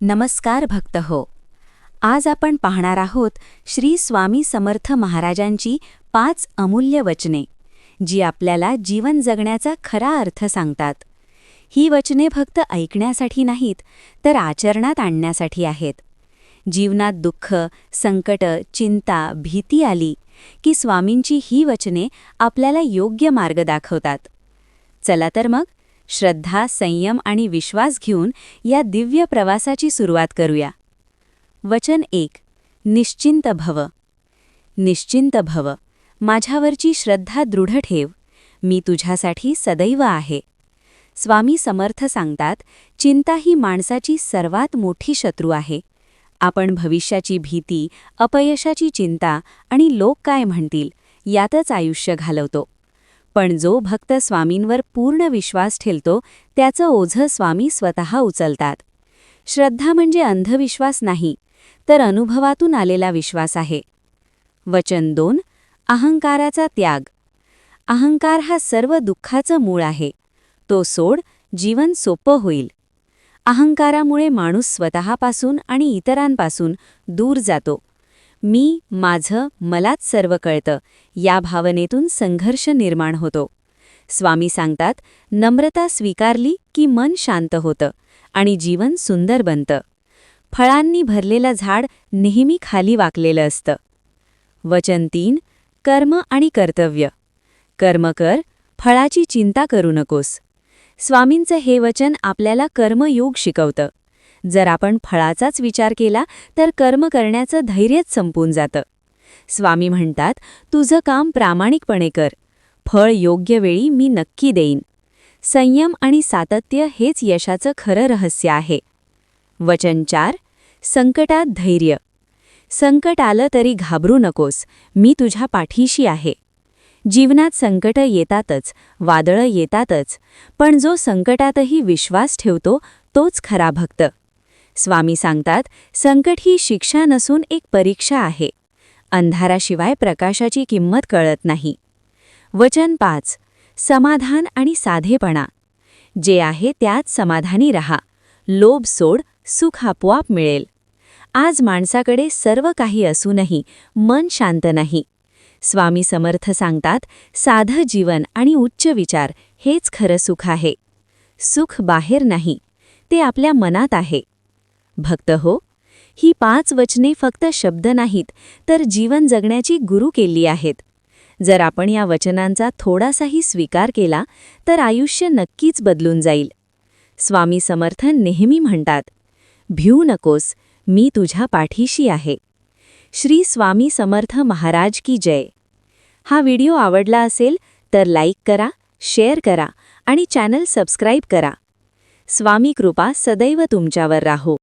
नमस्कार भक्त हो आज आपण पाहणार आहोत श्री स्वामी समर्थ महाराजांची पाच अमूल्य वचने जी आपल्याला जीवन जगण्याचा खरा अर्थ सांगतात. ही वचने फक्त ऐकण्यासाठी नाहीत तर आचरणात आणण्यासाठी आहेत. जीवनात दुःख संकट चिंता भीती आली की स्वामींची ही वचने आपल्याला योग्य मार्ग दाखवतात. चला तर मग श्रद्धा संयम आणि विश्वास घेऊन या दिव्य प्रवासाची सुरुवात करूया. वचन एक निश्चिंत भव. निश्चिंत भव. माझ्यावरची श्रद्धा दृढ ठेव. मी तुझ्यासाठी सदैव आहे. स्वामी समर्थ सांगतात चिंता ही माणसाची सर्वात मोठी शत्रू आहे. आपण भविष्याची भीती अपयशाची चिंता आणि लोक काय म्हणतील यातच आयुष्य घालवतो. पण जो भक्त स्वामींवर पूर्ण विश्वास ठेवतो त्याचं ओझं स्वामी स्वतः उचलतात. श्रद्धा म्हणजे अंधविश्वास नाही तर अनुभवातून आलेला विश्वास आहे. वचन दोन अहंकाराचा त्याग. अहंकार हा सर्व दुःखाचं मूळ आहे. तो सोड जीवन सोपं होईल. अहंकारामुळे माणूस स्वतःपासून आणि इतरांपासून दूर जातो. मी माझं मलाच सर्व कळतं या भावनेतून संघर्ष निर्माण होतो. स्वामी सांगतात नम्रता स्वीकारली की मन शांत होतं आणि जीवन सुंदर बनतं. फळांनी भरलेलं झाड नेहमी खाली वाकलेलं असतं. वचन तीन कर्म आणि कर्तव्य. कर्म कर फळाची चिंता करू नकोस. स्वामींचं हे वचन आपल्याला कर्मयोग शिकवतं. जर आपण फळाचाच विचार केला तर कर्म करण्याचं धैर्यच संपून जातं. स्वामी म्हणतात तुझं काम प्रामाणिकपणे कर. फळ योग्य वेळी मी नक्की देईन. संयम आणि सातत्य हेच यशाचं खरं रहस्य आहे. वचन चार संकटात धैर्य. संकट आलं तरी घाबरू नकोस मी तुझ्या पाठीशी आहे. जीवनात संकटं येतातच वादळं येतातच पण जो संकटातही विश्वास ठेवतो तोच खरा भक्त. स्वामी सांगतात संकट ही शिक्षा नसून एक परीक्षा आहे. अंधाराशिवाय प्रकाशाची किंमत कळत नाही. वचन पाच. समाधान आणि साधेपणा. जे आहे त्यात समाधानी रहा. लोभ सोड सुख आपोआप मिळेल. आज माणसाकडे सर्व काही असूनही मन शांत नाही. स्वामी समर्थ सांगतात साधं जीवन आणि उच्च विचार हेच खरं सुख आहे. सुख बाहेर नाही. ते आपल्या मनात आहे. भक्त हो ही पाच वचने फक्त शब्द नाहीत तर जीवन जगण्याची गुरु केली आहेत. जर आपण या वचनांचा थोडासाही स्वीकार केला तर आयुष्य नक्कीच बदलून जाईल. स्वामी समर्थन नेहमी म्हणतात भिऊ नकोस मी तुझ्या पाठीशी आहे. श्री स्वामी समर्थ महाराज की जय. हा व्हिडिओ आवडला असेल तर लाईक करा शेअर करा आणि चॅनल सबस्क्राईब करा. स्वामी कृपा सदैव तुमच्यावर राहो.